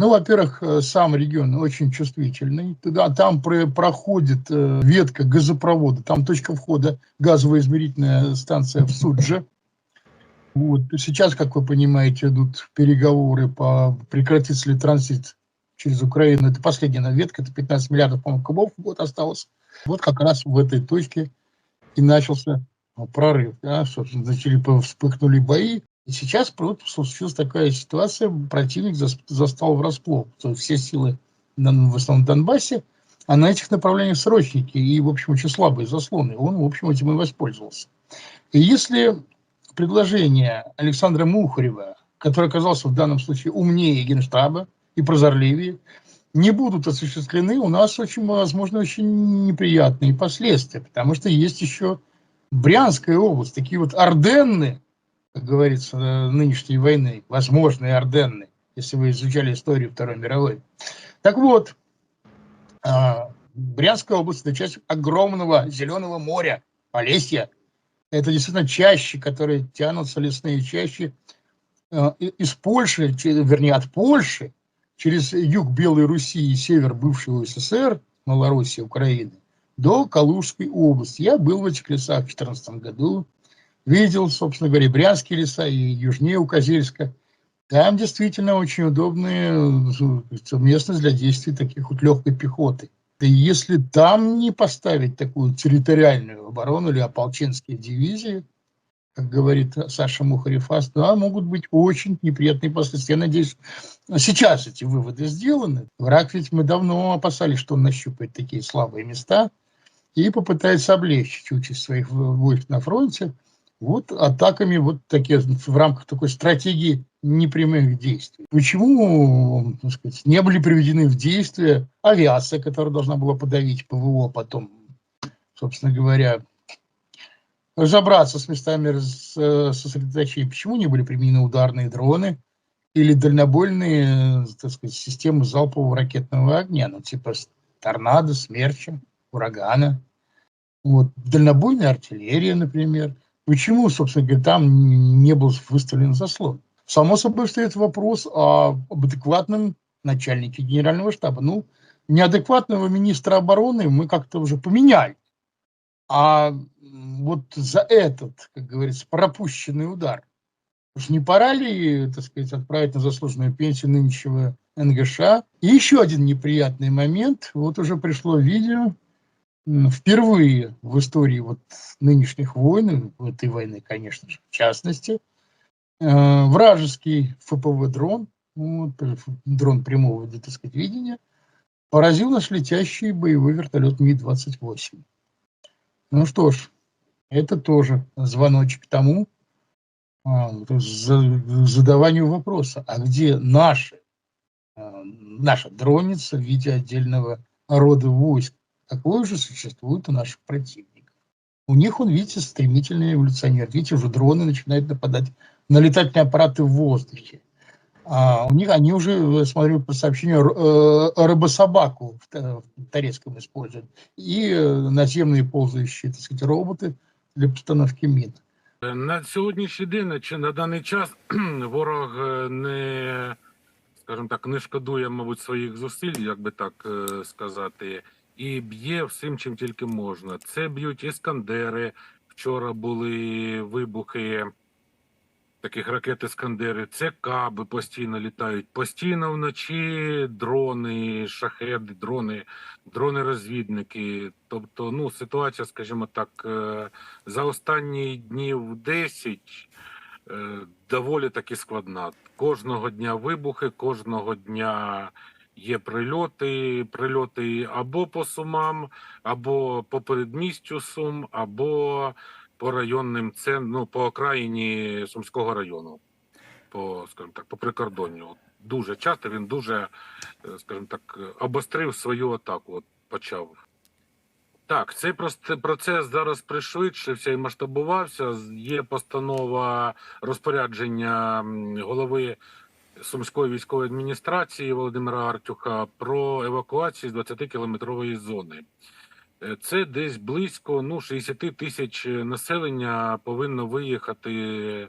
Ну, во-первых, э, сам регион очень чувствительный. Туда, там про- проходит э, ветка газопровода, там точка входа газовая измерительная станция в Судже. Вот. Сейчас, как вы понимаете, идут переговоры по прекратится ли транзит через Украину. Это последняя ветка, это 15 миллиардов, по-моему, кубов в год осталось. Вот как раз в этой точке и начался прорыв. Да, собственно, начали вспыхнули бои. И сейчас вот случилась такая ситуация, противник зас- застал врасплох. Все силы в основном в Донбассе, а на этих направлениях срочники и, в общем, очень слабые заслоны. Он, в общем, этим и воспользовался. И если предложение Александра Мухарева, который оказался в данном случае умнее Генштаба и прозорливее, не будут осуществлены, у нас очень, возможно, очень неприятные последствия, потому что есть еще Брянская область, такие вот Орденны, как говорится, э, нынешней войны, возможные Орденны, если вы изучали историю Второй мировой. Так вот, а, Брянская область – это часть огромного зеленого моря, Полесья. Это действительно чащи, которые тянутся, лесные чащи, э, из Польши, вернее, от Польши, через юг Белой Руси и север бывшего СССР, Малороссии, Украины, до Калужской области. Я был в этих лесах в 2014 году, видел, собственно говоря, Брянские леса и южнее у Козельска. Там действительно очень удобная э, местность для действий таких вот легкой пехоты. И если там не поставить такую территориальную оборону или ополченские дивизии, как говорит Саша Мухарев-Ас, да, могут быть очень неприятные последствия. Я надеюсь, сейчас эти выводы сделаны. Враг ведь мы давно опасались, что он нащупает такие слабые места и попытается облегчить участь своих войск на фронте вот атаками вот такие в рамках такой стратегии непрямых действий. Почему, так сказать, не были приведены в действие авиация, которая должна была подавить ПВО, потом, собственно говоря, разобраться с местами э, сосредоточения. Почему не были применены ударные дроны или дальнобойные, так сказать, системы залпового ракетного огня, ну, типа торнадо, смерча, урагана. Вот, дальнобойная артиллерия, например. Почему, собственно говоря, там не был выставлен заслон? Само собой встает вопрос о, об адекватном начальнике генерального штаба. Ну, неадекватного министра обороны мы как-то уже поменяли. А вот за этот, как говорится, пропущенный удар, уж не пора ли, так сказать, отправить на заслуженную пенсию нынешнего НГШ? И еще один неприятный момент. Вот уже пришло видео, впервые в истории вот нынешних войн, этой войны, конечно же, в частности, э, вражеский ФПВ-дрон, вот, э, дрон прямого, так сказать, видения, поразил наш летящий боевой вертолет Ми-28. Ну что ж, это тоже звоночек тому, а, задаванию вопроса, а где наши, а, наша дроница в виде отдельного рода войск? Такое же существует у наших противников. У них, он, видите, стремительно эволюционирует. Видите, уже дроны начинают нападать на летательные аппараты в воздухе. А у них они уже, я смотрю по сообщению, р- э, рыбособаку в Та- в Торецком используют. И э, наземные ползающие, так сказать, роботы для постановки мин. На сьогоднішній день чи на даний час ворог е, не, скажімо так, не шкодує, мабуть, своїх зусиль, як би так е, сказати, І б'є всім, чим тільки можна. Це б'ють іскандери. Вчора були вибухи таких ракет іскандери. Це каби постійно літають. Постійно вночі дрони, шахеди, дрони, дрони-розвідники. Тобто, ну, ситуація, скажімо так, е, за останні днів 10 е, доволі таки складна. Кожного дня вибухи, кожного дня є прильоти, прильоти або по Сумам, або по передмістю Сум, або по районним це, ну, по окраїні Сумського району, по, скажімо так, по прикордонню. Дуже часто він дуже, е, скажімо так, обострив свою атаку, от почав. Так, цей процес зараз пришвидшився і масштабувався. Є постанова розпорядження голови Сумської військової адміністрації Володимира Артюха про евакуацію з 20-кілометрової зони. Е, Це десь близько ну, 60 тисяч населення повинно виїхати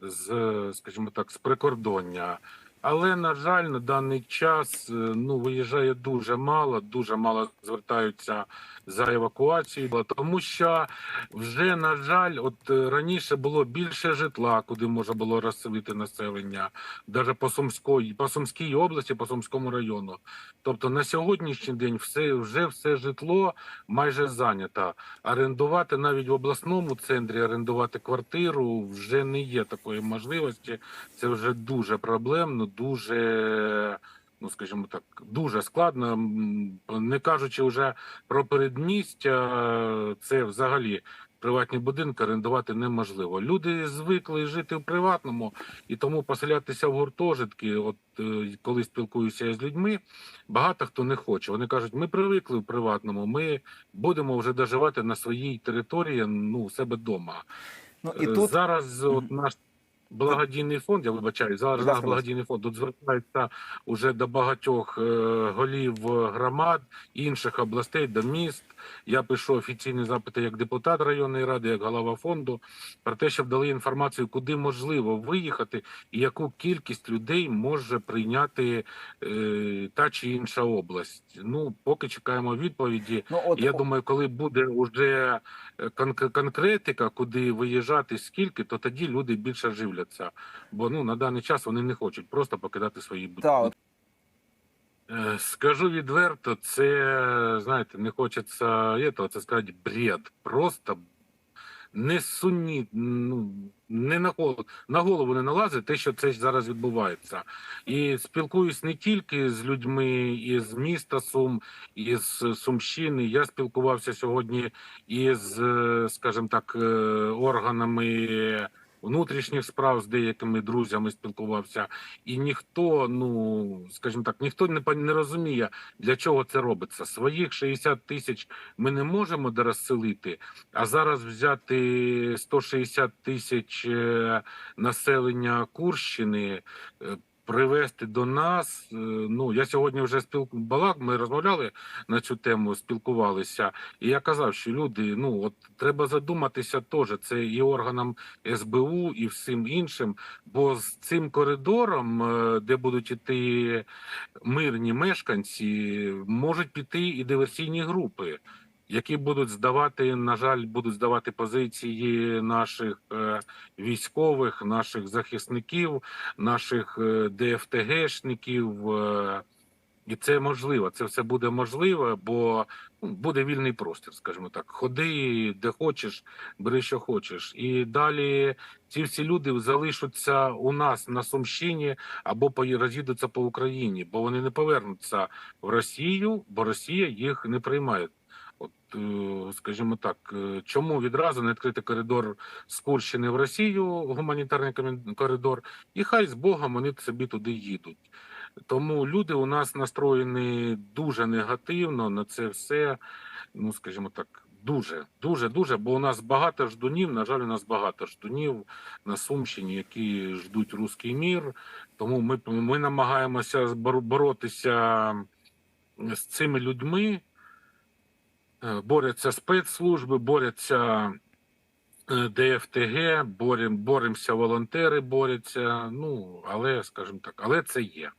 з, скажімо так, з прикордоння. Але, на жаль, на даний час е, ну, виїжджає дуже мало, дуже мало звертаються за евакуацією, тому що вже, на жаль, от е, раніше було більше житла, куди можна було розселити населення, навіть по Сумській, по Сумській області, по Сумському району. Тобто на сьогоднішній день все, вже все житло майже зайнято. Орендувати навіть в обласному центрі, орендувати квартиру вже не є такої можливості. Це вже дуже проблемно, дуже, ну скажімо так, дуже складно. Не кажучи вже про передмістя, це взагалі приватні будинки орендувати неможливо. Люди звикли жити в приватному, і тому поселятися в гуртожитки. От е, коли спілкуюся з людьми, багато хто не хоче. Вони кажуть, ми привикли в приватному, ми будемо вже доживати на своїй території, ну у себе вдома. Ну і Е, тут зараз от наш благодійний фонд, я вибачаю, зараз наш благодійний фонд тут звертається уже до багатьох е, голів громад інших областей, до міст. Я пишу офіційні запити як депутат районної ради, як голова фонду, про те, щоб дали інформацію, куди можливо виїхати, і яку кількість людей може прийняти е, та чи інша область. Ну, поки чекаємо відповіді. ну от Я думаю, коли буде вже кон- конкретика, куди виїжджати, скільки, то тоді люди більше живляться. Бо ну на даний час вони не хочуть просто покидати свої будинки. Е, Скажу відверто, це знаєте, не хочеться этого, це сказати бред. Просто не суні, ну не на голову, на голову не налазить те, що це зараз відбувається. І спілкуюсь не тільки з людьми із міста Сум, із Сумщини. Я спілкувався сьогодні із, е, скажімо так, е, органами внутрішніх справ з деякими друзями спілкувався, і ніхто, ну скажімо так, ніхто не не розуміє, для чого це робиться. Своїх 60 тисяч ми не можемо дорозселити, а зараз взяти 160 тисяч е, населення Курщини. Привезти до нас. е, Ну я сьогодні вже спілку. Ми розмовляли на цю тему, спілкувалися, і я казав, що люди, ну от треба задуматися теж. Це і органам СБУ, і всім іншим. Бо з цим коридором, е, де будуть іти мирні мешканці, можуть піти і диверсійні групи, які будуть здавати, на жаль, будуть здавати позиції наших е, військових, наших захисників, наших е, ДФТГшників. е, І це можливо, це все буде можливо, бо ну, буде вільний простір, скажімо так. Ходи де хочеш, бери що хочеш. І далі ці всі люди залишаться у нас на Сумщині або роз'їдуться по Україні, бо вони не повернуться в Росію, бо Росія їх не приймає. Е, скажімо так, е, чому відразу не відкрити коридор з Курщини в Росію, гуманітарний коридор, і хай з Богом вони собі туди їдуть. Тому люди у нас настроєні дуже негативно на це все. Ну, скажімо так, дуже, дуже, дуже. Бо у нас багато ждунів. На жаль, у нас багато ждунів на Сумщині, які ждуть руський мір. Тому ми, ми намагаємося боротися з цими людьми. Е, Борються спецслужби, борються е, ДФТГ, борем, боремося волонтери, борються. Ну, але, скажімо так, але це є.